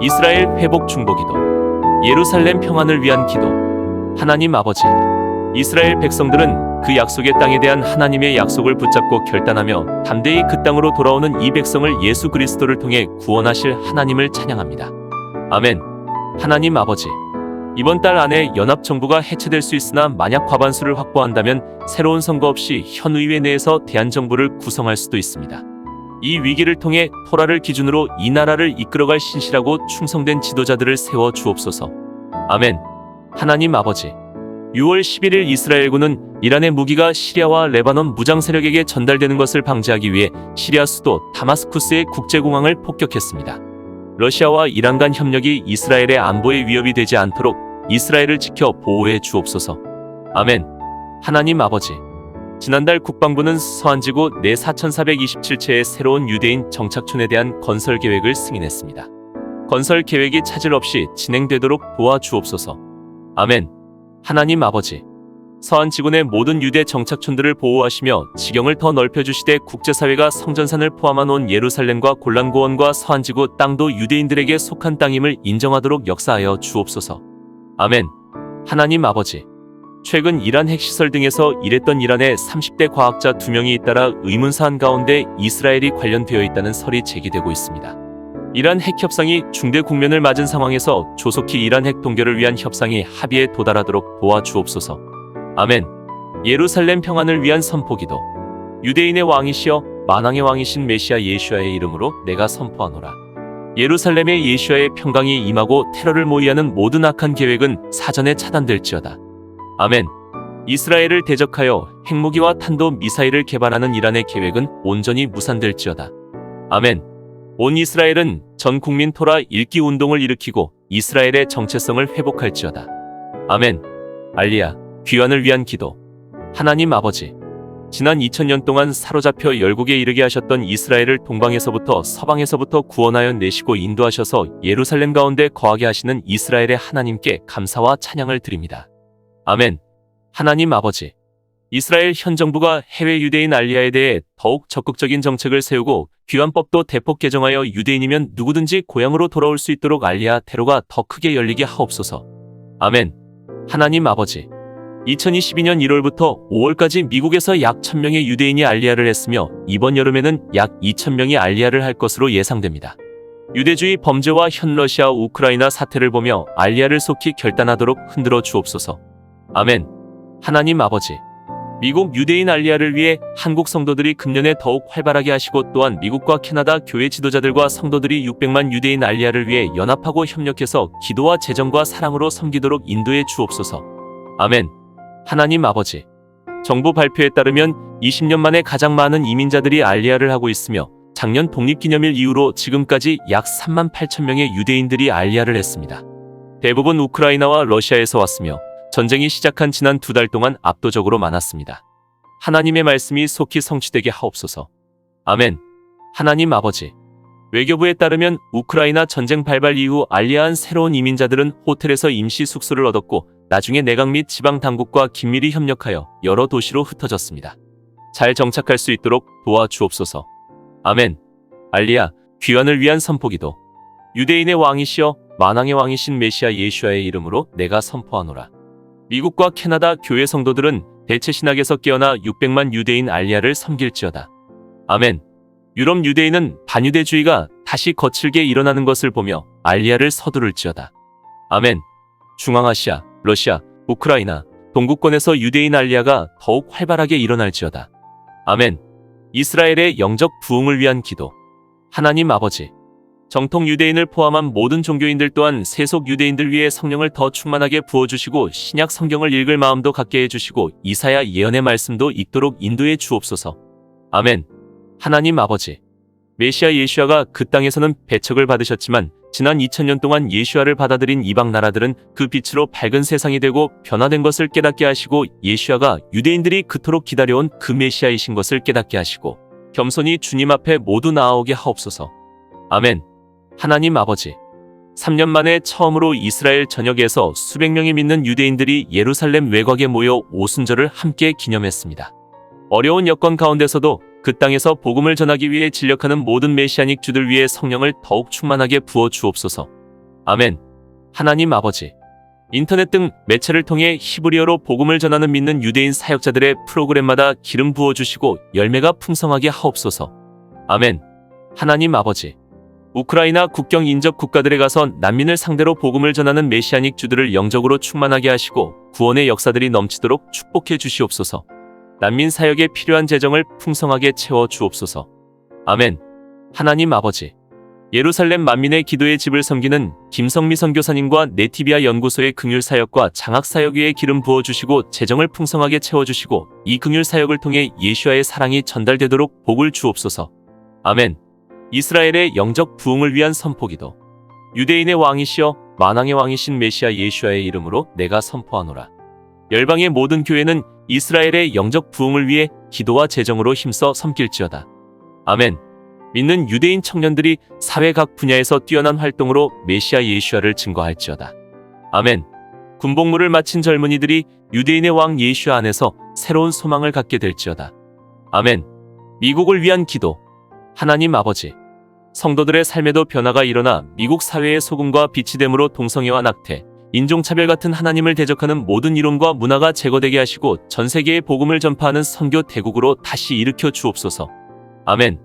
이스라엘 회복 중보기도 예루살렘 평안을 위한 기도 하나님 아버지 이스라엘 백성들은 그 약속의 땅에 대한 하나님의 약속을 붙잡고 결단하며 담대히 그 땅으로 돌아오는 이 백성을 예수 그리스도를 통해 구원하실 하나님을 찬양합니다. 아멘. 하나님 아버지 이번 달 안에 연합정부가 해체될 수 있으나 만약 과반수를 확보한다면 새로운 선거 없이 현 의회 내에서 대한정부를 구성할 수도 있습니다. 이 위기를 통해 토라를 기준으로 이 나라를 이끌어갈 신실하고 충성된 지도자들을 세워 주옵소서. 아멘. 하나님 아버지. 6월 11일 이스라엘군은 이란의 무기가 시리아와 레바논 무장 세력에게 전달되는 것을 방지하기 위해 시리아 수도 다마스쿠스의 국제공항을 폭격했습니다. 러시아와 이란 간 협력이 이스라엘의 안보에 위협이 되지 않도록 이스라엘을 지켜 보호해 주옵소서. 아멘. 하나님 아버지. 지난달 국방부는 서한지구 내 4,427채의 새로운 유대인 정착촌에 대한 건설 계획을 승인했습니다. 건설 계획이 차질 없이 진행되도록 도와주옵소서. 아멘. 하나님 아버지. 서한지구 내 모든 유대 정착촌들을 보호하시며 지경을 더 넓혀주시되 국제사회가 성전산을 포함한 온 예루살렘과 골란고원과 서한지구 땅도 유대인들에게 속한 땅임을 인정하도록 역사하여 주옵소서. 아멘. 하나님 아버지. 최근 이란 핵시설 등에서 일했던 이란의 30대 과학자 2명이 잇따라 의문사안 가운데 이스라엘이 관련되어 있다는 설이 제기되고 있습니다. 이란 핵 협상이 중대 국면을 맞은 상황에서 조속히 이란 핵 동결을 위한 협상이 합의에 도달하도록 도와주옵소서. 아멘. 예루살렘 평안을 위한 선포기도. 유대인의 왕이시여 만왕의 왕이신 메시아 예수아의 이름으로 내가 선포하노라. 예루살렘의 예수아의 평강이 임하고 테러를 모의하는 모든 악한 계획은 사전에 차단될지어다. 아멘. 이스라엘을 대적하여 핵무기와 탄도 미사일을 개발하는 이란의 계획은 온전히 무산될지어다. 아멘. 온 이스라엘은 전 국민 토라 읽기 운동을 일으키고 이스라엘의 정체성을 회복할지어다. 아멘. 알리야, 귀환을 위한 기도. 하나님 아버지. 지난 2000년 동안 사로잡혀 열국에 이르게 하셨던 이스라엘을 동방에서부터 서방에서부터 구원하여 내시고 인도하셔서 예루살렘 가운데 거하게 하시는 이스라엘의 하나님께 감사와 찬양을 드립니다. 아멘. 하나님 아버지. 이스라엘 현 정부가 해외 유대인 알리아에 대해 더욱 적극적인 정책을 세우고 귀환법도 대폭 개정하여 유대인이면 누구든지 고향으로 돌아올 수 있도록 알리아 테로가 더 크게 열리게 하옵소서. 아멘. 하나님 아버지. 2022년 1월부터 5월까지 미국에서 약 1000명의 유대인이 알리아를 했으며 이번 여름에는 약 2000명이 알리아를 할 것으로 예상됩니다. 유대주의 범죄와 현 러시아 우크라이나 사태를 보며 알리아를 속히 결단하도록 흔들어 주옵소서. 아멘. 하나님 아버지. 미국 유대인 알리아를 위해 한국 성도들이 금년에 더욱 활발하게 하시고 또한 미국과 캐나다 교회 지도자들과 성도들이 600만 유대인 알리아를 위해 연합하고 협력해서 기도와 재정과 사랑으로 섬기도록 인도해 주옵소서. 아멘. 하나님 아버지. 정부 발표에 따르면 20년 만에 가장 많은 이민자들이 알리아를 하고 있으며 작년 독립기념일 이후로 지금까지 약 3만 8천 명의 유대인들이 알리아를 했습니다. 대부분 우크라이나와 러시아에서 왔으며 전쟁이 시작한 지난 두 달 동안 압도적으로 많았습니다. 하나님의 말씀이 속히 성취되게 하옵소서. 아멘. 하나님 아버지. 외교부에 따르면 우크라이나 전쟁 발발 이후 알리아한 새로운 이민자들은 호텔에서 임시 숙소를 얻었고 나중에 내각 및 지방 당국과 긴밀히 협력하여 여러 도시로 흩어졌습니다. 잘 정착할 수 있도록 도와주옵소서. 아멘. 알리아, 귀환을 위한 선포기도. 유대인의 왕이시여 만왕의 왕이신 메시아 예수아의 이름으로 내가 선포하노라. 미국과 캐나다 교회 성도들은 대체 신학에서 깨어나 600만 유대인 알리아를 섬길지어다. 아멘. 유럽 유대인은 반유대주의가 다시 거칠게 일어나는 것을 보며 알리아를 서두를지어다. 아멘. 중앙아시아, 러시아, 우크라이나, 동구권에서 유대인 알리아가 더욱 활발하게 일어날지어다. 아멘. 이스라엘의 영적 부흥을 위한 기도. 하나님 아버지. 정통 유대인을 포함한 모든 종교인들 또한 세속 유대인들 위해 성령을 더 충만하게 부어주시고 신약 성경을 읽을 마음도 갖게 해주시고 이사야 예언의 말씀도 읽도록 인도해 주옵소서. 아멘. 하나님 아버지. 메시아 예수아가 그 땅에서는 배척을 받으셨지만 지난 2000년 동안 예수아를 받아들인 이방 나라들은 그 빛으로 밝은 세상이 되고 변화된 것을 깨닫게 하시고 예수아가 유대인들이 그토록 기다려온 그 메시아이신 것을 깨닫게 하시고 겸손히 주님 앞에 모두 나아오게 하옵소서. 아멘. 하나님 아버지. 3년 만에 처음으로 이스라엘 전역에서 수백 명이 믿는 유대인들이 예루살렘 외곽에 모여 오순절을 함께 기념했습니다. 어려운 여건 가운데서도 그 땅에서 복음을 전하기 위해 진력하는 모든 메시아닉 주들 위해 성령을 더욱 충만하게 부어 주옵소서. 아멘. 하나님 아버지. 인터넷 등 매체를 통해 히브리어로 복음을 전하는 믿는 유대인 사역자들의 프로그램마다 기름 부어 주시고 열매가 풍성하게 하옵소서. 아멘. 하나님 아버지. 우크라이나 국경 인접 국가들에 가서 난민을 상대로 복음을 전하는 메시아닉 주들을 영적으로 충만하게 하시고 구원의 역사들이 넘치도록 축복해 주시옵소서. 난민 사역에 필요한 재정을 풍성하게 채워 주옵소서. 아멘. 하나님 아버지. 예루살렘 만민의 기도의 집을 섬기는 김성미 선교사님과 네티비아 연구소의 긍휼 사역과 장학 사역 위에 기름 부어 주시고 재정을 풍성하게 채워 주시고 이 긍휼 사역을 통해 예수와의 사랑이 전달되도록 복을 주옵소서. 아멘. 이스라엘의 영적 부흥을 위한 선포기도. 유대인의 왕이시여 만왕의 왕이신 메시아 예수와의 이름으로 내가 선포하노라. 열방의 모든 교회는 이스라엘의 영적 부흥을 위해 기도와 재정으로 힘써 섬길지어다. 아멘. 믿는 유대인 청년들이 사회 각 분야에서 뛰어난 활동으로 메시아 예수아를 증거할지어다. 아멘. 군복무를 마친 젊은이들이 유대인의 왕 예수아 안에서 새로운 소망을 갖게 될지어다. 아멘. 미국을 위한 기도. 하나님 아버지. 성도들의 삶에도 변화가 일어나 미국 사회의 소금과 빛이 됨으로 동성애와 낙태, 인종차별 같은 하나님을 대적하는 모든 이론과 문화가 제거되게 하시고 전 세계에 복음을 전파하는 선교 대국으로 다시 일으켜 주옵소서. 아멘.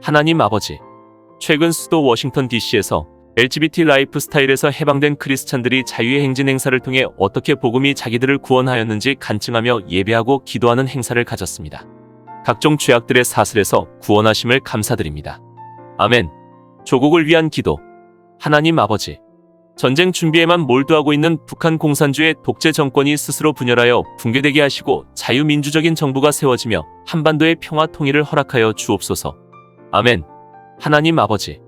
하나님 아버지. 최근 수도 워싱턴 DC에서 LGBT 라이프 스타일에서 해방된 크리스찬들이 자유의 행진 행사를 통해 어떻게 복음이 자기들을 구원하였는지 간증하며 예배하고 기도하는 행사를 가졌습니다. 각종 죄악들의 사슬에서 구원하심을 감사드립니다. 아멘. 조국을 위한 기도. 하나님 아버지. 전쟁 준비에만 몰두하고 있는 북한 공산주의 독재 정권이 스스로 분열하여 붕괴되게 하시고 자유민주적인 정부가 세워지며 한반도의 평화 통일을 허락하여 주옵소서. 아멘. 하나님 아버지.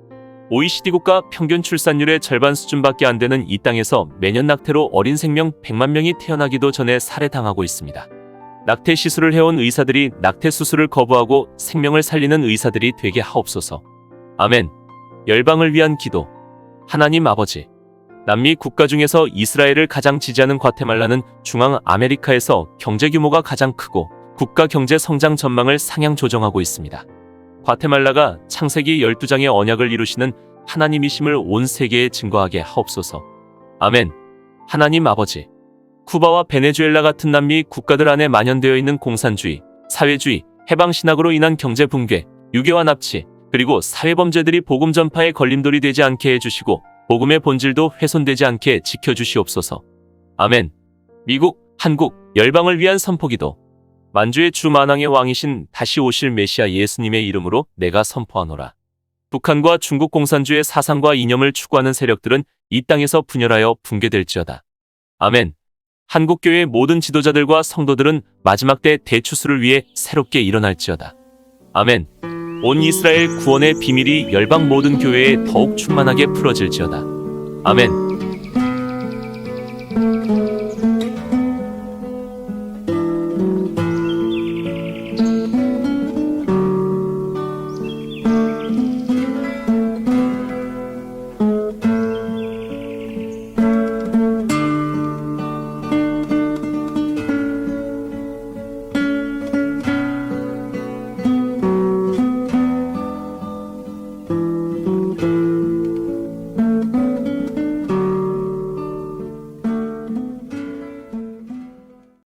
OECD 국가 평균 출산율의 절반 수준밖에 안 되는 이 땅에서 매년 낙태로 어린 생명 100만 명이 태어나기도 전에 살해당하고 있습니다. 낙태 시술을 해온 의사들이 낙태 수술을 거부하고 생명을 살리는 의사들이 되게 하옵소서. 아멘. 열방을 위한 기도. 하나님 아버지. 남미 국가 중에서 이스라엘을 가장 지지하는 과테말라는 중앙 아메리카에서 경제 규모가 가장 크고 국가 경제 성장 전망을 상향 조정하고 있습니다. 과테말라가 창세기 12장의 언약을 이루시는 하나님이심을 온 세계에 증거하게 하옵소서. 아멘. 하나님 아버지. 쿠바와 베네수엘라 같은 남미 국가들 안에 만연되어 있는 공산주의, 사회주의, 해방신학으로 인한 경제 붕괴, 유괴와 납치, 그리고 사회범죄들이 복음 전파에 걸림돌이 되지 않게 해주시고 복음의 본질도 훼손되지 않게 지켜주시옵소서. 아멘. 미국, 한국, 열방을 위한 선포기도. 만주의 주 만왕의 왕이신 다시 오실 메시아 예수님의 이름으로 내가 선포하노라. 북한과 중국 공산주의 사상과 이념을 추구하는 세력들은 이 땅에서 분열하여 붕괴될지어다. 아멘. 한국교회 모든 지도자들과 성도들은 마지막 때 대추수를 위해 새롭게 일어날지어다. 아멘. 온 이스라엘 구원의 비밀이 열방 모든 교회에 더욱 충만하게 풀어질지어다. 아멘.